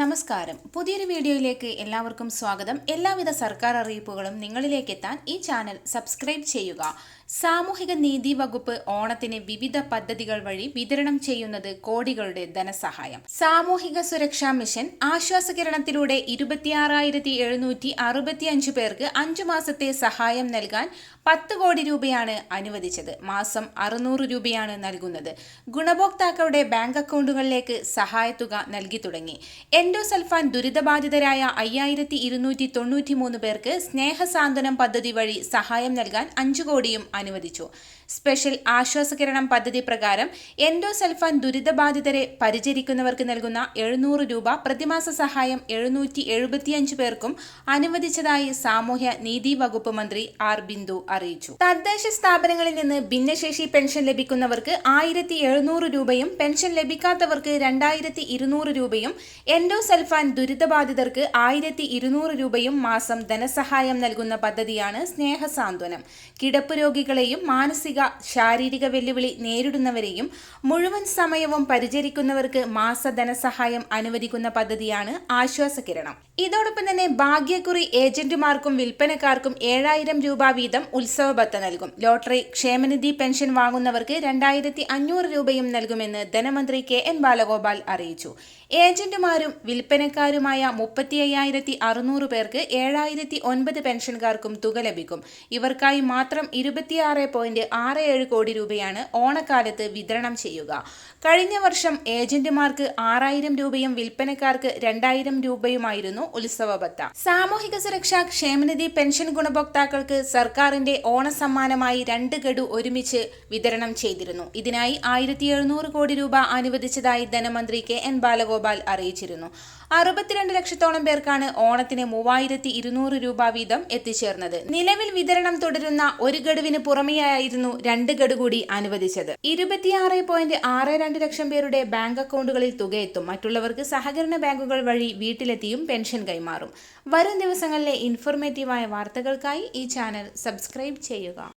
നമസ്കാരം. പുതിയൊരു വീഡിയോയിലേക്ക് എല്ലാവർക്കും സ്വാഗതം. എല്ലാവിധ സർക്കാർ അറിയിപ്പുകളും നിങ്ങളിലേക്ക് എത്താൻ ഈ ചാനൽ സബ്സ്ക്രൈബ് ചെയ്യുക. സാമൂഹിക നീതി വകുപ്പ് ഓണത്തിന് വിവിധ പദ്ധതികൾ വഴി വിതരണം ചെയ്യുന്നത് കോടികളുടെ ധനസഹായം. സാമൂഹിക സുരക്ഷാ മിഷൻ ആശ്വാസ കിരണത്തിലൂടെ ഇരുപത്തിയാറായിരത്തി എഴുന്നൂറ്റി പേർക്ക് അഞ്ചു മാസത്തെ സഹായം നൽകാൻ പത്ത് കോടി രൂപയാണ് അനുവദിച്ചത്. മാസം അറുന്നൂറ് രൂപയാണ് നൽകുന്നത്. ഗുണഭോക്താക്കളുടെ ബാങ്ക് അക്കൗണ്ടുകളിലേക്ക് സഹായത്തുക നൽകി തുടങ്ങി. എൻഡോസൾഫാൻ ദുരിതബാധിതരായ അയ്യായിരത്തി ഇരുന്നൂറ്റി തൊണ്ണൂറ്റി മൂന്ന് പേർക്ക് സ്നേഹസാന്ത്വനം പദ്ധതി വഴി സഹായം നൽകാൻ അഞ്ചു കോടിയും അനുവദിച്ചു. സ്പെഷ്യൽ ആശ്വാസകിരണം പദ്ധതി പ്രകാരം എൻഡോസൾഫാൻ ദുരിതബാധിതരെ പരിചരിക്കുന്നവർക്ക് നൽകുന്ന എഴുന്നൂറ് രൂപ പ്രതിമാസ സഹായം എഴുന്നൂറ്റി എഴുപത്തിയഞ്ച് പേർക്കും അനുവദിച്ചതായി സാമൂഹ്യ നീതി വകുപ്പ് മന്ത്രി ആർ ബിന്ദു അറിയിച്ചു. തദ്ദേശ സ്ഥാപനങ്ങളിൽ നിന്ന് ഭിന്നശേഷി പെൻഷൻ ലഭിക്കുന്നവർക്ക് ആയിരത്തി രൂപയും പെൻഷൻ ലഭിക്കാത്തവർക്ക് രണ്ടായിരത്തി രൂപയും എൻഡോസൾഫാൻ ദുരിതബാധിതർക്ക് ആയിരത്തി ഇരുന്നൂറ് രൂപയും മാസം ധനസഹായം നൽകുന്ന പദ്ധതിയാണ് സ്നേഹസാന്ത്വനം. കിടപ്പ് രോഗികളെയും മാനസിക ശാരീരിക വെല്ലുവിളി നേരിടുന്നവരെയും മുഴുവൻ സമയവും പരിചരിക്കുന്നവർക്ക് മാസ ധനസഹായം അനുവദിക്കുന്ന പദ്ധതിയാണ് ആശ്വാസകിരണം. ഇതോടൊപ്പം തന്നെ ഭാഗ്യക്കുറി ഏജന്റുമാർക്കും വിൽപ്പനക്കാർക്കും ഏഴായിരം രൂപ വീതം ഉത്സവ ഭത്ത നൽകും. ലോട്ടറി ക്ഷേമനിധി പെൻഷൻ വാങ്ങുന്നവർക്ക് രണ്ടായിരത്തി അഞ്ഞൂറ് രൂപയും നൽകുമെന്ന് ധനമന്ത്രി കെ എൻ ബാലഗോപാൽ അറിയിച്ചു. ഏജന്റുമാരും വിൽപ്പനക്കാരുമായ മുപ്പത്തി അയ്യായിരത്തി അറുന്നൂറ് പേർക്ക് ഏഴായിരത്തി ഒൻപത് പെൻഷൻകാർക്കും തുക ലഭിക്കും. ഇവർക്കായി മാത്രം ഇരുപത്തിയാറ് പോയിന്റ് ആറ് ഏഴ് കോടി രൂപയാണ് ഓണക്കാലത്ത് വിതരണം ചെയ്യുക. കഴിഞ്ഞ വർഷം ഏജന്റുമാർക്ക് ആറായിരം രൂപയും വിൽപ്പനക്കാർക്ക് രണ്ടായിരം രൂപയുമായിരുന്നു ഉത്സവ ഭത്ത. സാമൂഹിക സുരക്ഷാ ക്ഷേമനിധി പെൻഷൻ ഗുണഭോക്താക്കൾക്ക് സർക്കാരിന്റെ ഓണസമ്മാനമായി രണ്ട് ഗഡു ഒരുമിച്ച് വിതരണം ചെയ്തിരുന്നു. ഇതിനായി ആയിരത്തി കോടി രൂപ അനുവദിച്ചതായി ധനമന്ത്രി കെ എൻ ബാലഗോപാൽ അറിയിച്ചിരുന്നു. അറുപത്തിരണ്ട് ലക്ഷത്തോളം പേർക്കാണ് ഓണത്തിന് മൂവായിരത്തി ഇരുന്നൂറ് രൂപ വീതം എത്തിച്ചേർന്നത്. നിലവിൽ വിതരണം തുടരുന്ന ഒരു ഗഡുവിന് പുറമെയായിരുന്നു രണ്ട് ഗഡു കൂടി അനുവദിച്ചത്. ഇരുപത്തിയാറ് പോയിന്റ് ആറ് രണ്ട് ലക്ഷം പേരുടെ ബാങ്ക് അക്കൗണ്ടുകളിൽ തുകയെത്തും. മറ്റുള്ളവർക്ക് സഹകരണ ബാങ്കുകൾ വഴി വീട്ടിലെത്തിയും പെൻഷൻ കൈമാറും. വരും ദിവസങ്ങളിലെ ഇൻഫോർമേറ്റീവായ വാർത്തകൾക്കായി ഈ ചാനൽ സബ്സ്ക്രൈബ് ചെയ്യുക.